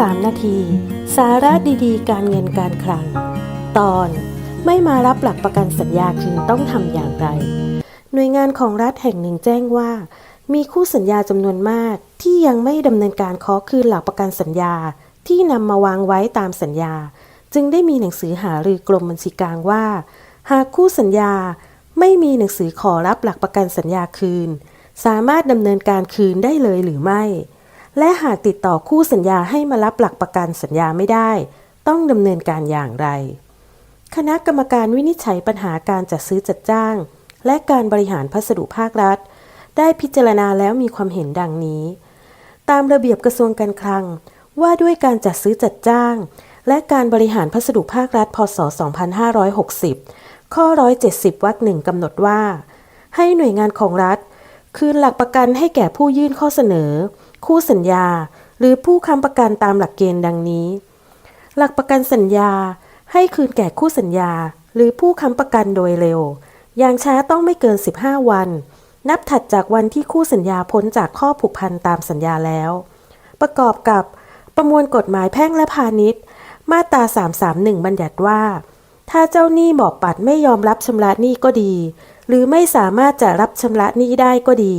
3 นาที สาระดีๆ การเงินการคลัง ตอน ไม่มารับหลักประกันสัญญาคืนต้องทำอย่างไร หน่วยงานของรัฐแห่งหนึ่งแจ้งว่า มีคู่สัญญาจำนวนมากที่ยังไม่ดำเนินการขอคืนหลักประกันสัญญาที่นำมาวางไว้ตามสัญญา จึงได้มีหนังสือหารือกรมบัญชีกลางว่า หากคู่สัญญาไม่มีหนังสือขอรับหลักประกันสัญญาคืน สามารถดำเนินการคืนได้เลยหรือไม่ และหากติดต่อคู่สัญญาให้มารับหลักประกันสัญญาไม่ได้ ต้องดำเนินการอย่างไร คณะกรรมการวินิจฉัยปัญหาการจัดซื้อจัดจ้าง และการบริหารพัสดุภาครัฐ ได้พิจารณาแล้วมีความเห็นดังนี้ ตามระเบียบกระทรวงการคลัง ว่าด้วยการจัดซื้อจัดจ้าง และการบริหารพัสดุภาครัฐ พศ 2560 ข้อ 170 วรรคหนึ่งกำหนดว่า ให้หน่วยงานของรัฐ คืนหลักประกันให้แก่ผู้ยื่นข้อเสนอ คู่สัญญา หรือผู้ค้ำประกันตามหลักเกณฑ์ดังนี้ หลักประกันสัญญาให้คืนแก่คู่สัญญา หรือผู้ค้ำประกันโดยเร็ว อย่างช้าต้องไม่เกิน 15 วัน นับถัดจากวันที่คู่สัญญาพ้นจากข้อผูกพันตามสัญญาแล้ว ประกอบกับประมวลกฎหมายแพ่งและพาณิชย์ มาตรา 331 บัญญัติว่า ถ้าเจ้าหนี้บอกปัดไม่ยอมรับชำระหนี้ก็ดี หรือไม่สามารถจะรับชำระหนี้ได้ก็ดี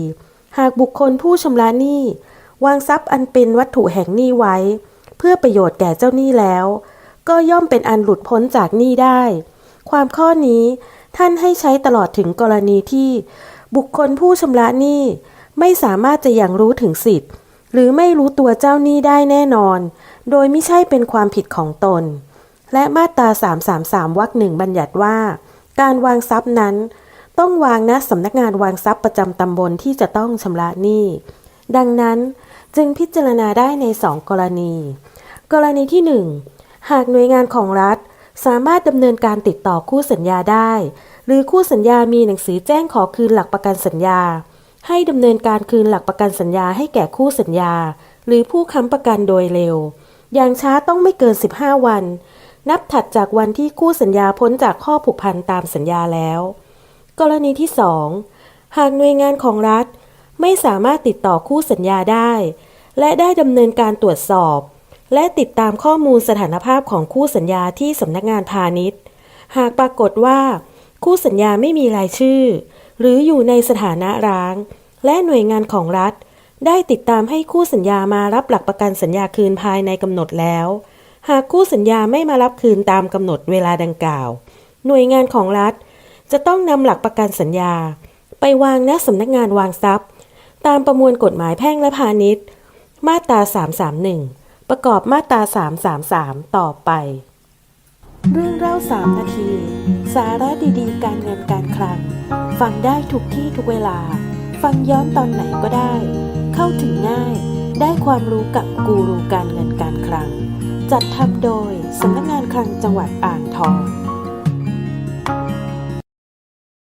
หากบุคคลผู้ชำระหนี้ วางทรัพย์อันเป็นวัตถุแห่งหนี้ไว้ เพื่อประโยชน์แก่เจ้าหนี้แล้ว ก็ย่อมเป็นอันหลุดพ้นจากหนี้ได้ ความข้อนี้ท่านให้ใช้ตลอดถึงกรณีที่ บุคคลผู้ชำระหนี้ไม่สามารถจะยังรู้ถึงสิทธิ์ หรือไม่รู้ตัวเจ้าหนี้ได้แน่นอน โดยไม่ใช่เป็นความผิดของตน และมาตรา 333 วรรคหนึ่งบัญญัติว่า การวางทรัพย์นั้น ต้องวางณสำนักงานวางทรัพย์ประจำตำบลที่จะต้องชำระหนี้ ดังนั้น จึงพิจารณาได้ในสองกรณี กรณีที่ 1 หากหน่วยงานของรัฐสามารถดำเนินการติดต่อคู่สัญญาได้ หรือคู่สัญญามีหนังสือแจ้งขอคืนหลักประกันสัญญา ให้ดำเนินการคืนหลักประกันสัญญาให้แก่คู่สัญญา หรือผู้ค้ำประกันโดยเร็ว อย่างช้าต้องไม่เกิน 15 วัน นับถัดจากวันที่คู่สัญญาพ้นจากข้อผูกพันตามสัญญาแล้ว กรณีที่ 2 หากหน่วยงานของรัฐ ไม่สามารถติดต่อคู่สัญญาได้ และได้ดำเนินการตรวจสอบ และติดตามข้อมูลสถานภาพของคู่สัญญาที่สำนักงานพาณิชย์ หากปรากฏว่า คู่สัญญาไม่มีรายชื่อ หรืออยู่ในสถานะร้าง และหน่วยงานของรัฐ ได้ติดตามให้คู่สัญญามารับหลักประกันสัญญาคืนภายในกำหนดแล้ว หากคู่สัญญาไม่มารับคืนตามกำหนดเวลาดังกล่าว หน่วยงานของรัฐ จะต้องนำหลักประกันสัญญา ไปวางณสำนักงานวางทรัพย์ ตามประมวลกฎหมายแพ่งและพาณิชย์ มาตรา 331 ประกอบมาตรา 333 ต่อไป เรื่องเล่า 3 นาที สาระดีๆ การเงินการคลัง ฟังได้ทุกที่ทุกเวลา ฟังย้อนตอนไหนก็ได้ เข้าถึงง่าย ได้ความรู้กับกูรูการเงินการคลัง จัดทำโดยสำนักงานคลังจังหวัดอ่างทอง